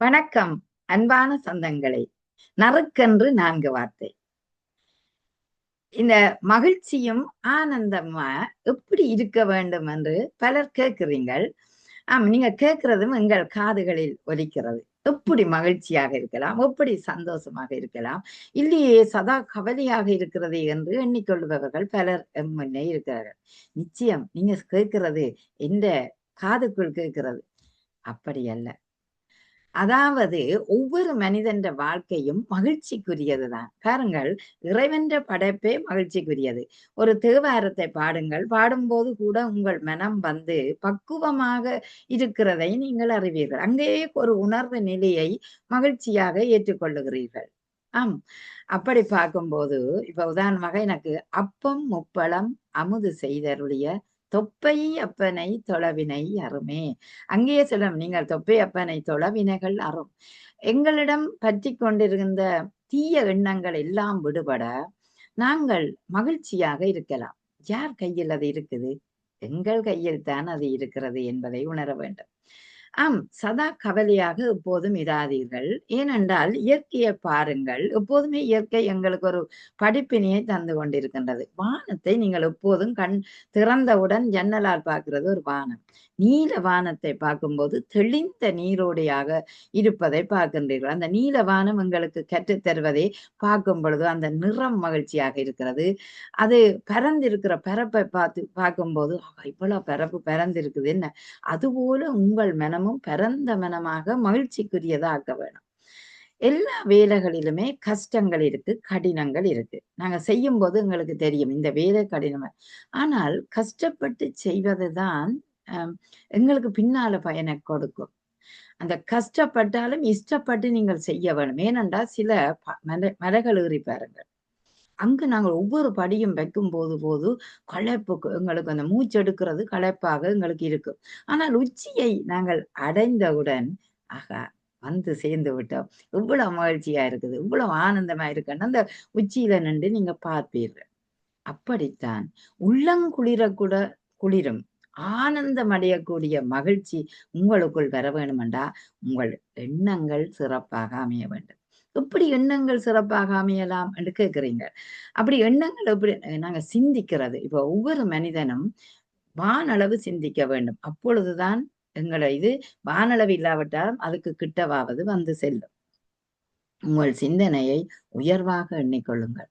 வணக்கம். அன்பான சொந்தங்களை நறுக்கென்று நான்கு வார்த்தை. இந்த மகிழ்ச்சியும் ஆனந்தமா எப்படி இருக்க வேண்டும் என்று பலர் கேட்கிறீங்கள் ஆம் நீங்க கேட்கிறதும் எங்கள் காதுகளில் ஒலிக்கிறது. எப்படி மகிழ்ச்சியாக இருக்கலாம் எப்படி சந்தோஷமாக இருக்கலாம். இல்லையே சதா கவலையாக இருக்கிறது என்று எண்ணிக்கொள்பவர்கள் பலர் எம் முன்னே இருக்கிறார்கள். நிச்சயம் நீங்க கேட்கிறது எந்த காதுக்குள் கேட்கிறது. அப்படி அல்ல. அதாவது ஒவ்வொரு மனிதன்ற வாழ்க்கையும் மகிழ்ச்சிக்குரியதுதான். பாருங்கள் இறைவன்ற படைப்பே மகிழ்ச்சிக்குரியது. ஒரு தேவாரத்தை பாடுங்கள் பாடும்போது கூட உங்கள் மனம் வந்து பக்குவமாக இருக்கிறதை நீங்கள் அறிவீர்கள். அங்கேயே ஒரு உணர்வு நிலையை மகிழ்ச்சியாக ஏற்றுக்கொள்ளுகிறீர்கள். ஆம். அப்படி பார்க்கும்போது இப்ப உதாரணமாக எனக்கு அப்பம் முப்பளம் அமுது செய்தருடைய தொப்பை அப்பனை தொலைவினை அருமே. அங்கேயே சொல்லும் நீங்கள் தொப்பை அப்பனை தொலைவினைகள் அரும். எங்களிடம் பற்றி கொண்டிருந்த தீய எண்ணங்கள் எல்லாம் விடுபட நாங்கள் மகிழ்ச்சியாக இருக்கலாம். யார் கையில் அது இருக்குது? எங்கள் கையில் தான் அது இருக்கிறது என்பதை உணர வேண்டும். ஆம் சதா கவலையாக எப்போதும் இராதீர்கள். ஏனென்றால் இயற்கையை பாருங்கள். எப்போதுமே இயற்கை எங்களுக்கு ஒரு படிப்பினையை தந்து கொண்டிருக்கின்றது. வானத்தை நீங்கள் எப்போதும் கண் திறந்தவுடன் ஜன்னலால் பார்க்கிறது ஒரு வானம். நீல வானத்தை பார்க்கும்போது தெளிந்த நீரோடையாக இருப்பதை பார்க்கின்றீர்கள். அந்த நீல வானம் எங்களுக்கு கற்றுத்தருவதை பார்க்கும் பொழுது அந்த நிறம் மகிழ்ச்சியாக இருக்கிறது. அது பறந்திருக்கிற பரப்பை பார்த்து பார்க்கும்போது இவ்வளவு பரப்பு பறந்திருக்குது என்ன? அதுபோல உங்கள் மனமும் பரந்த மனமாக மகிழ்ச்சிக்குரியதாக்க வேணும் எல்லா வேலைகளிலுமே கஷ்டங்கள் இருக்கு கடினங்கள் இருக்கு. நாங்க செய்யும் போது எங்களுக்கு தெரியும் இந்த வேலை கடினம். ஆனால் கஷ்டப்பட்டு செய்வதுதான் எங்களுக்கு பின்னால பயனை கொடுக்கும். அந்த கஷ்டப்பட்டாலும் இஷ்டப்பட்டு நீங்கள் செய்ய வேணும். ஏனென்றா சில மர மரகள் ஏறி பாருங்கள். அங்கு நாங்கள் ஒவ்வொரு படியும் வைக்கும் போது போது களைப்பு எங்களுக்கு அந்த மூச்செடுக்கிறது களைப்பாக எங்களுக்கு இருக்கும். ஆனால் உச்சியை நாங்கள் அடைந்தவுடன் ஆகா வந்து சேர்ந்து விட்டோம். இவ்வளவு மகிழ்ச்சியா இருக்குது. இவ்வளவு ஆனந்தமா இருக்குன்னு அந்த உச்சியில நின்று நீங்க பார்ப்பீர்கள். அப்படித்தான் உள்ளங்குளிர கூட குளிரும். ஆனந்தம் அடையக்கூடிய மகிழ்ச்சி உங்களுக்குள் வர வேணுமெண்டா உங்கள் எண்ணங்கள் சிறப்பாக அமைய வேண்டும். எப்படி எண்ணங்கள் சிறப்பாக அமையலாம் என்று கேட்குறீங்க. அப்படி எண்ணங்கள் எப்படி நாங்க சிந்திக்கிறது. இப்ப ஒவ்வொரு மனிதனும் வானளவு சிந்திக்க வேண்டும். அப்பொழுதுதான் எங்களை இது வானளவு இல்லாவிட்டாலும் அதுக்கு கிட்டவாவது வந்து செல்லும். உங்கள் சிந்தனையை உயர்வாக எண்ணிக்கொள்ளுங்கள்.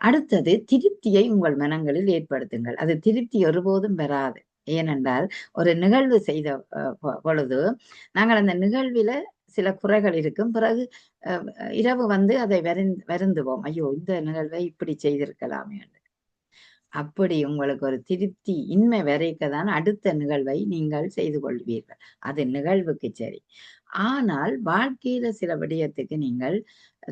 அடுத்தது திருப்தியை உங்கள் மனங்களில் ஏற்படுத்துங்கள். அது திருப்தி ஒருபோதும் பெறாது ஏனென்றால் ஒரு நிகழ்வு செய்த பொழுது நாங்கள் அந்த நிகழ்வில சில குறைகள் இருக்கும். பிறகு இரவு வந்து அதை வருந்து வருந்துவோம் ஐயோ இந்த நிகழ்வை இப்படி செய்திருக்கலாமே என்று. அப்படி உங்களுக்கு ஒரு திருப்தி இன்மை வரைக்கதான் அடுத்த நிகழ்வை நீங்கள் செய்து கொள்வீர்கள். அது நிகழ்வுக்கு சரி. ஆனால் வாழ்க்கையில சில விடயத்துக்கு நீங்கள்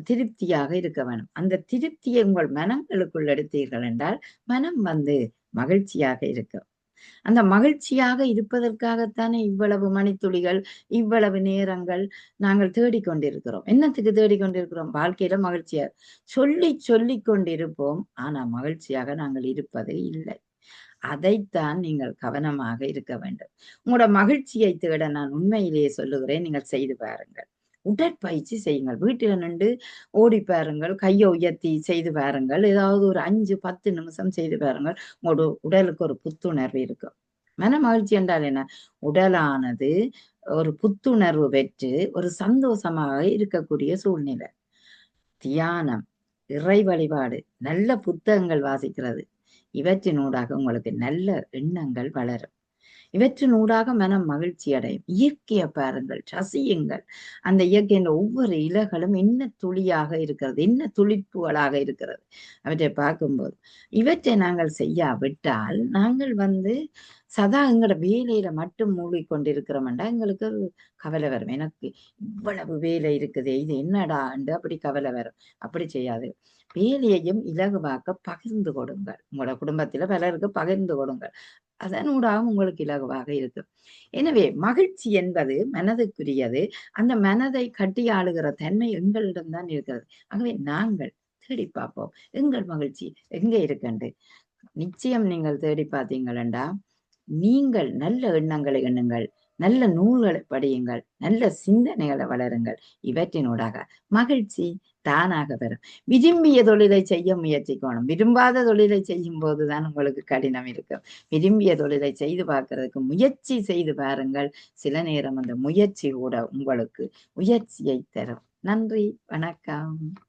திருப்தியாக இருக்க வேணும் அந்த திருப்தியை உங்கள் மனங்களுக்குள் எடுத்தீர்கள் என்றால் மனம் வந்து மகிழ்ச்சியாக இருக்கும். அந்த மகிழ்ச்சியாக இருப்பதற்காகத்தானே இவ்வளவு மணித்துளிகள் இவ்வளவு நேரங்கள் நாங்கள் தேடிக்கொண்டிருக்கிறோம். என்னத்துக்கு தேடிக்கொண்டிருக்கிறோம்? வாழ்க்கையில மகிழ்ச்சியா? சொல்லி சொல்லி கொண்டிருப்போம் ஆனா மகிழ்ச்சியாக நாங்கள் இருப்பது இல்லை. அதைத்தான் நீங்கள் கவனமாக இருக்க வேண்டும். உங்களோட மகிழ்ச்சியை தேட நான் உண்மையிலேயே சொல்லுகிறேன். நீங்கள் செய்து பாருங்கள். உடற்பயிற்சி செய்யுங்கள். வீட்டில நின்று ஓடி பாருங்கள் கையை உயர்த்தி செய்து பாருங்கள். ஏதாவது ஒரு அஞ்சு பத்து நிமிஷம் செய்து பாருங்கள். உங்களோட உடலுக்கு ஒரு புத்துணர்வு இருக்கும் மன மகிழ்ச்சி என்றால் என்ன? உடலானது ஒரு புத்துணர்வு பெற்று ஒரு சந்தோஷமாக இருக்கக்கூடிய சூழ்நிலை. தியானம் இறை வழிபாடு நல்ல புத்தகங்கள் வாசிக்கிறது. இவற்றினூடாக உங்களுக்கு நல்ல எண்ணங்கள் வளரும். இவற்றினூடாக மனம் மகிழ்ச்சி அடையும். இயற்கையை பாருங்கள் ரசியுங்கள். அந்த இயற்கையின் ஒவ்வொரு இலைகளும் என்ன துளியாக இருக்கிறது என்ன துளிப்புகளாக இருக்கிறது அவற்றை பார்க்கும்போது. இவற்றை நாங்கள் செய்யாவிட்டால் நாங்கள் வந்து சதா எங்களோட வேலையில மட்டும் மூழ்கி கொண்டிருக்கிறோம்டா எங்களுக்கு கவலை வரும். எனக்கு இவ்வளவு வேலை இருக்குது இது என்னடா என்று அப்படி கவலை வரும். அப்படி செய்யாது. வேலையையும் இலகுவாக்க பகிர்ந்து கொடுங்கள். உங்களோட குடும்பத்துல பலருக்கு பகிர்ந்து கொடுங்கள். அதனூடாக உங்களுக்கு இலகுவாக இருக்கும். எனவே மகிழ்ச்சி என்பது மனதுக்குரியது. அந்த மனதை கட்டி ஆளுகிற தன்மை எங்களிடம்தான் இருக்கிறது. ஆகவே நாங்கள் தேடி பார்ப்போம். எங்கள் மகிழ்ச்சி எங்கே இருக்கண்டு நிச்சயம் நீங்கள் தேடி பார்த்தீங்களா நீங்கள் நல்ல எண்ணங்களை எண்ணுங்கள். நல்ல நூல்களை படியுங்கள் நல்ல சிந்தனைகளை வளருங்கள். இவற்றினூடாக மகிழ்ச்சி தானாக வரும். விரும்பிய தொழிலை செய்ய முயற்சிக்கணும். விரும்பாத தொழிலை செய்யும் போதுதான் உங்களுக்கு கடினம் இருக்கும். விரும்பிய தொழிலை செய்து பார்க்கறதுக்கு முயற்சி செய்து பாருங்கள். சில நேரம் அந்த முயற்சி கூட உங்களுக்கு முயற்சியை தரும். நன்றி வணக்கம்.